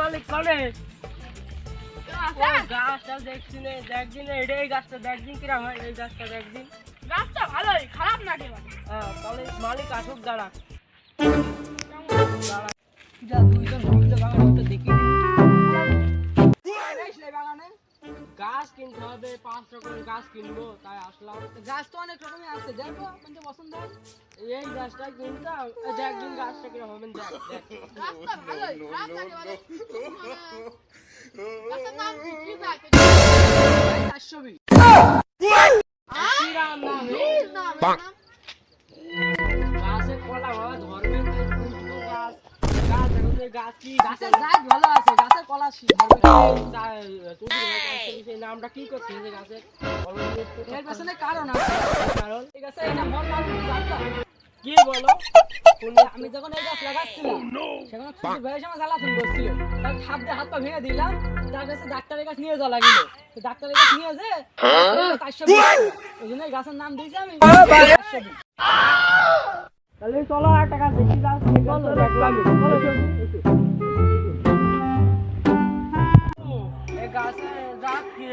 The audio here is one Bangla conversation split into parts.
মালিক কনে? গাছটা দেখছি দেখদিন এটা এই গাছটা দেখদিন কিরম হয় এই গাছটা দেখদিন গাছটা ভালোই খারাপ না হ্যাঁ তাহলে মালিক আসুক দাঁড়া। দাঁড়া। যা দুইজন মিলে দেখি হবে করে গাছ কিনবো তাই আসলাম। গাছ তো অনেক রকমের আছে দেখো কোনটা পছন্দ এই গাছটা কিনতাম একদিন গাছটা কিরম হবেন দেখ গাছ এখন যে গাছ কি গাছের জাত ভালো আছে গাছের কলা শি- কি করতে গাছের? বলো তো একটু। এর পেছনে কারণ আছে। কারণ? ঠিক আছে এটা মন মানুষ জানতাম কি বলো? আমি যখন এই গাছ লাগাচ্ছিলাম সেখানে ছুটি বেড়ে সময় জ্বালাতন করছিল। তার খাপ দিয়ে হাত পা ভেঙে দিলাম তার কাছে ডাক্তারের কাছে নিয়ে যাওয়া লাগিল। ডাক্তারের কাছে নিয়ে যে চারশো বিশ ওই জন্য গাছের নাম দিয়েছি আমি। চলো গাছ গাছ চলো গাছে জাত কি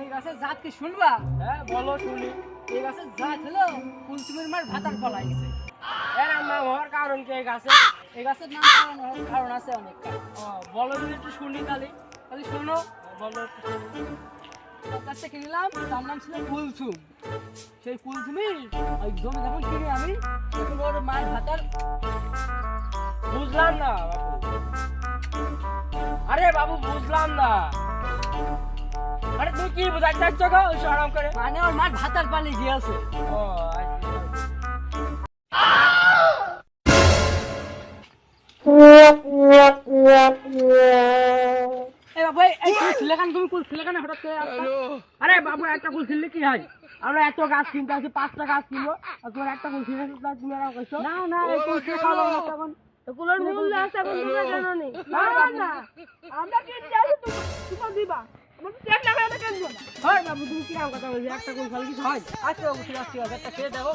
এই গাছের জাত কি শুনবা? হ্যাঁ বলো শুনি। এই গাছের জাত হলো কুলসুমের মার ভাতার কলা গেছে। এর নাম হওয়ার কারণ কি এই গাছে? এই গাছের নাম কারণ কারণ আছে অনেক বলো যদি একটু শুনি তাহলে তাহলে শোনো। বলো একটু শুনি। তার কাছ থেকে নিলাম তার নাম ছিল কুলসুম। সেই কুলসুমি ওই জমি যখন কিনে আমি তখন ওর মায়ের ভাতার বুঝলাম না আরে বাবু বুঝলাম না। আরে তুই কি বুঝাই চাচ্ছ গো? সরম করে। মানে ওর মার ভাতার পানি গিয়েছে। ও তুমি কুল ছিলেখানে হঠাৎ করে? আরে বাবু একটা ফুল ছিললে কি হয়? আমরা এত গাছ কিনতে আছি পাঁচটা গাছ কিনবো আর তোমার একটা ছিলে তুমি এরকম কইছো? না না এই কুল ছিলেখান না তখন। এগুলোর মূল্য আছে এখন তোমরা জানো নি। না, না আমরা কিনতে আসি তুমি তুমি দিবা। ফুল কিছু হয় আচ্ছা ঠিক আছে একটা খেয়ে দেবো।